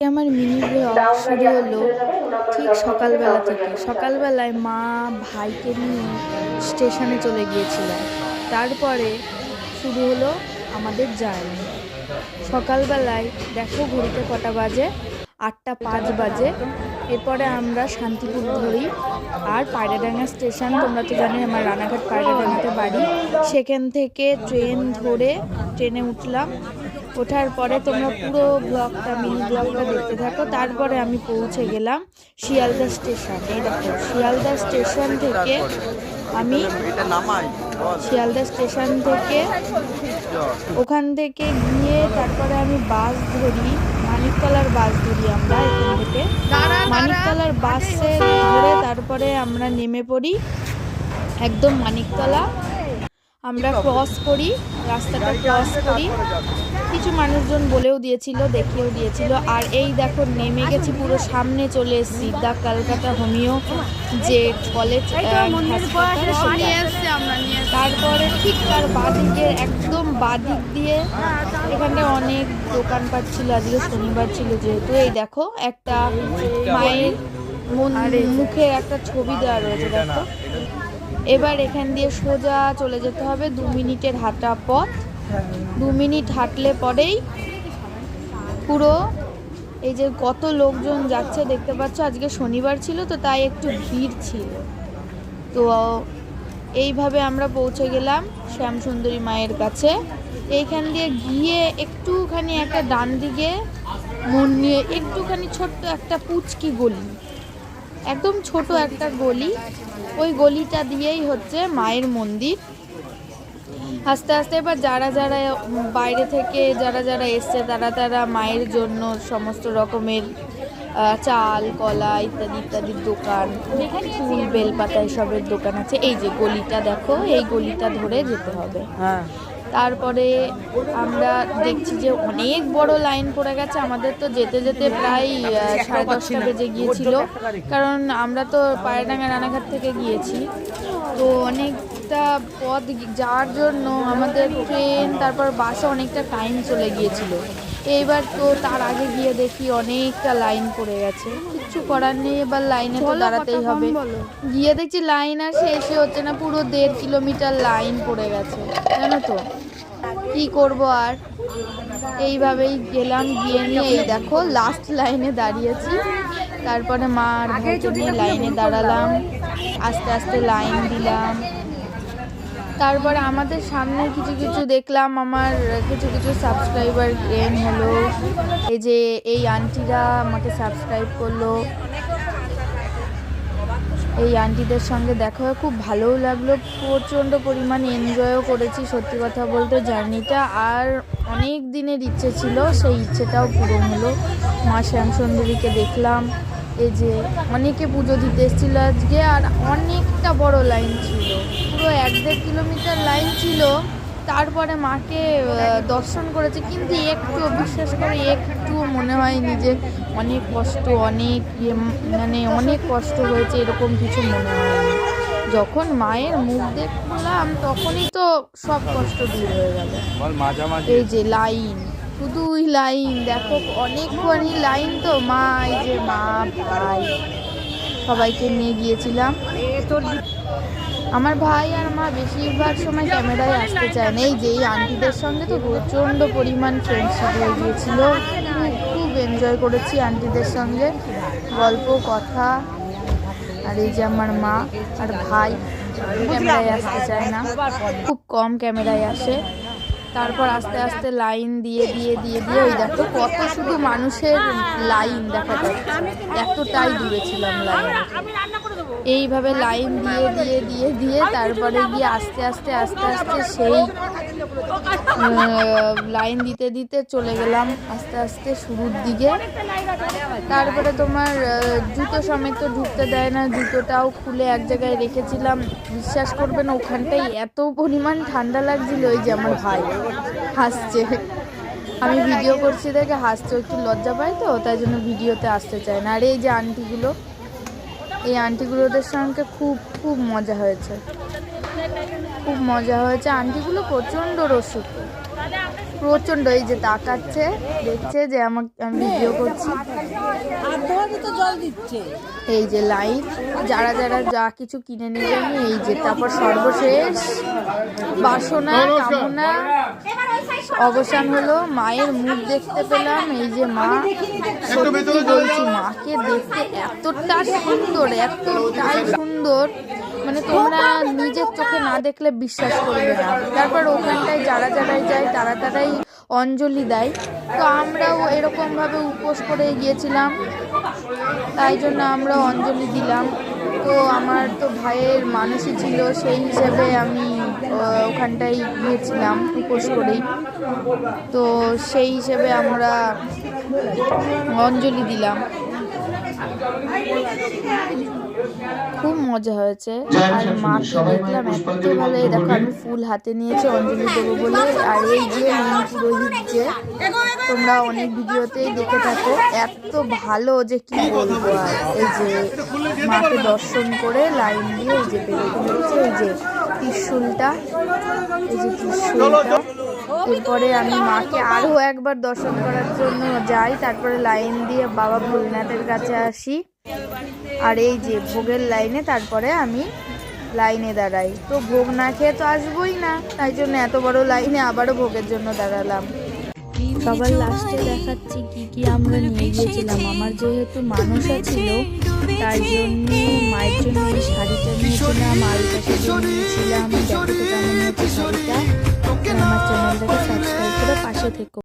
আমার mini blog শুরু হলো ঠিক সকালবেলা থেকে। সকালবেলায় মা ভাইকে নিয়ে স্টেশনে চলে গিয়েছিলাম তারপরে শুরু হলো আমাদের জার্নি। সকালবেলায় দেখো ঘড়িতে কটা বাজে? আটটা পাঁচ বাজে। এরপরে আমরা শান্তিপুর ধরি আর পায়রাডাঙ্গা স্টেশন। তোমরা তো জানোই আমার রানাঘাট পায়রাডাঙ্গাতে বাড়ি। সেখান থেকে ট্রেন ধরে ট্রেনে উঠলাম। ওঠার পরে তোমরা পুরো ব্লগটা মিনি ব্লগটা দেখতে থাকো। তারপরে আমি পৌঁছে গেলাম শিয়ালদা স্টেশন। এই দেখো, শিয়ালদা স্টেশন থেকে আমি শিয়ালদা স্টেশন থেকে ওখান থেকে গিয়ে তারপরে আমি বাস ধরি, মানিকতলার বাস ধরি আমরা এখান থেকে। মানিকতলার বাসে ধরে তারপরে আমরা নেমে পড়ি একদম মানিকতলা। আমরা ক্রস করি, রাস্তাটা ক্রস করি। কিছু মানুষজন বলেও দিয়েছিল দেখিয়েও দিয়েছিল। আর এই দেখো নেমে গেছি পুরো সামনে চলে এসেছি দ্য কলকাতা হোমিও যে কলেজ তারপরে ঠিক তার বাদিকে একদম বাদিক দিয়ে এখানে অনেক দোকানপাট ছিল আজকে শনিবার ছিল যেহেতু। এই দেখো একটা মায়ের মুখে একটা ছবি দেওয়া রয়েছে দেখো। এবার এখান দিয়ে সোজা চলে যেতে হবে দু মিনিটের হাঁটা পথ। দু মিনিট হাঁটলে পরেই পুরো এই যে কত লোকজন যাচ্ছে দেখতে পাচ্ছ, আজকে শনিবার ছিল তো তাই একটু ভিড় ছিল। তো এইভাবে আমরা পৌঁছে গেলাম শ্যামসুন্দরী মায়ের কাছে। এইখান দিয়ে গিয়ে একটুখানি একটা ডান দিকে মন নিয়ে একটুখানি ছোট্ট একটা পুচকি গলি। একদম ছোট একটা গলি। ওই গলিটা দিয়েই হচ্ছে মায়ের মন্দির। আস্তে আস্তে এবার যারা যারা বাইরে থেকে যারা যারা এসছে তারা তারা মায়ের জন্য সমস্ত রকমের চাল কলা ইত্যাদি ইত্যাদির দোকান ফুল বেলপাতা এসবের দোকান আছে। এই যে গলিটা দেখো এই গলিটা ধরে যেতে হবে। হ্যাঁ। তারপরে আমরা দেখছি যে অনেক বড় লাইন পড়ে গেছে। আমাদের তো যেতে যেতে প্রায় সাড়ে দশটা বেজে গিয়েছিল। কারণ আমরা তো পায়রাডাঙ্গা রানাঘাট থেকে গিয়েছি। তো অনেকটা পথ যাওয়ার জন্য আমাদের ট্রেন তারপর বাসে অনেকটা টাইম চলে গিয়েছিল। এইবার তো তার আগে গিয়ে দেখি অনেকটা লাইন পড়ে গেছে। কিচ্ছু করার নেই এবার লাইনে তো দাঁড়াতেই হবে। গিয়ে দেখছি লাইন আর শেষই হচ্ছে না পুরো দেড় কিলোমিটার লাইন পড়ে গেছে। জানো তো? কি করব আর? এইভাবেই গেলাম গিয়ে নিয়ে এই দেখো লাস্ট লাইনে দাঁড়িয়েছি। তারপরে মা আর লাইনে দাঁড়ালাম। আস্তে আস্তে লাইন দিলাম। তারপরে আমাদের সামনে কিছু কিছু দেখলাম, আমার কিছু কিছু সাবস্ক্রাইবার গেম হলো। এই যে, এই আন্টিরা আমাকে সাবস্ক্রাইব করল। এই আন্টিদের সঙ্গে দেখা খুব ভালোও লাগল, প্রচণ্ড পরিমাণ এনজয়ও করেছি, সত্যি কথা বলতে জার্নিটা। আর অনেক দিনের ইচ্ছে ছিল, সেই ইচ্ছেটাও পূরণ হলো। মা শ্যামসুন্দরীকে দেখলাম, এই যে অনেকে পুজো দিতে এসেছিল আজকে, আর অনেকটা বড় লাইন ছিল। পুরো এক দেড় কিলোমিটার লাইন ছিল। তারপরে মাকে দর্শন করেছে। কিন্তু একটু বিশ্বাস করে একটু মনে হয়নি যে অনেক কষ্ট অনেক ইয়ে মানে অনেক কষ্ট হয়েছে এরকম কিছু মনে হয়নি। যখন মায়ের মুখ দেখলাম তখনই তো সব কষ্ট দূর হয়ে গেল। এই যে লাইন শুধু ওই লাইন দেখো অনেকক্ষণই লাইন তো মা এই যে মা ভাই সবাইকে নিয়ে গিয়েছিলাম। আমার ভাই আর মা বেশিরভাগ সময় ক্যামেরায় আসতে চায় না। এই যে, এই আন্টিদের সঙ্গে তো প্রচণ্ড পরিমাণ ফ্রেন্ডশিপ হয়ে গিয়েছিল। খুব এনজয় করেছি আন্টিদের সঙ্গে। গল্প, কথা, আর এই যে আমার মা আর ভাই ক্যামেরায় আসতে চায় না। খুব কম ক্যামেরায় আসে। তারপর আস্তে আস্তে লাইন দিয়ে দিয়ে দিয়ে দিয়ে, ওই দেখো কত শুধু মানুষের লাইন দেখা যাচ্ছে। এতটাই দূরে ছিলাম লাইন। এইভাবে লাইন দিয়ে দিয়ে দিয়ে দিয়ে তারপরে গিয়ে আস্তে আস্তে আস্তে আস্তে সেই লাইন দিতে দিতে চলে গেলাম আস্তে আস্তে শুরুর দিকে। তারপরে তোমার জুতো সমেত ঢুকতে দেয় না, জুতোটাও খুলে এক জায়গায় রেখেছিলাম। বিশ্বাস করবে না ওখানটাই এত পরিমাণ ঠান্ডা লাগছিল, ওই যে আমার ভাই। হাসছে। আমি ভিডিও করছি দেখে হাসছে একটু লজ্জা পায় তো, তাই জন্য ভিডিওতে আসতে চায় না। আর এই যে আন্টিগুলো, এই আন্টিগুলোদের সঙ্গে খুব খুব মজা হয়েছে। খুব মজা হয়েছে। আন্টিগুলো প্রচণ্ড রসিক। প্রচণ্ড এই যে তাকাচ্ছে, দেখছে যে আমাকে আমি ভিডিও করছি। এই যে লাইন যারা যারা যা কিছু কিনে নেবেন এই যে, তারপর সর্বশেষ, বাসনা, কামনা। অবসান হলো মায়ের মুখ দেখতে পেলাম এই যে মা সত্যি বলছি মাকে দেখতে এতটা সুন্দর এতটাই সুন্দর। মানে তোমরা নিজের চোখে না দেখলে বিশ্বাস করবে না। তারপর ওখানটায় যারা যারাই যায় তারা তারাই অঞ্জলি দেয়। তো আমরাও এরকমভাবে উপোস করে গিয়েছিলাম। তাই জন্য আমরা অঞ্জলি দিলাম। তো আমার তো ভাইয়ের মানুষই ছিল সেই হিসেবে আমি আহ, ওখানটায় গিয়েছিলাম উপোস করেই। তো সেই হিসেবে আমরা অঞ্জলি দিলাম। খুব মজা হয়েছে। আর মাকে দেখলাম এত ভালো এই দেখো আমি ফুল হাতে নিয়েছি অঞ্জলি দেবো বলে। আর এই যে মেন পুরোহিত যে তোমরা অনেক ভিডিওতেই দেখে থাকো। এত ভালো যে কি বলব আর, এই যে মাকে দর্শন করে লাইন দিয়ে এই যে বেরোতে হচ্ছে এই যে ত্রিশুলটা, এই যে ত্রিশুলটা। এরপরে আমি মাকে আরও একবার দর্শন করার জন্য যাই, তারপরে লাইন দিয়ে বাবা ভোলনাথের কাছে আসি। আর এই যে ভোগের লাইনে তারপরে আমি লাইনে দাঁড়াই। তো ভোগ না খেয়ে তো আসবোই না, তাই জন্য এত বড় লাইনে আবারও ভোগের জন্য দাঁড়ালাম। সবার লাস্টে দেখাচ্ছি কি কি আমরা নিয়ে গিয়েছিলাম। আমার যেহেতু মানুষ ছিল তার জন্য মায়ের জন্য এই শাড়িটা নিয়েছিলাম, আর জন্য নিয়েছিলাম শাড়িটা। আমার চ্যানেলটাকে সাবস্ক্রাইব করে পাশে থেকো।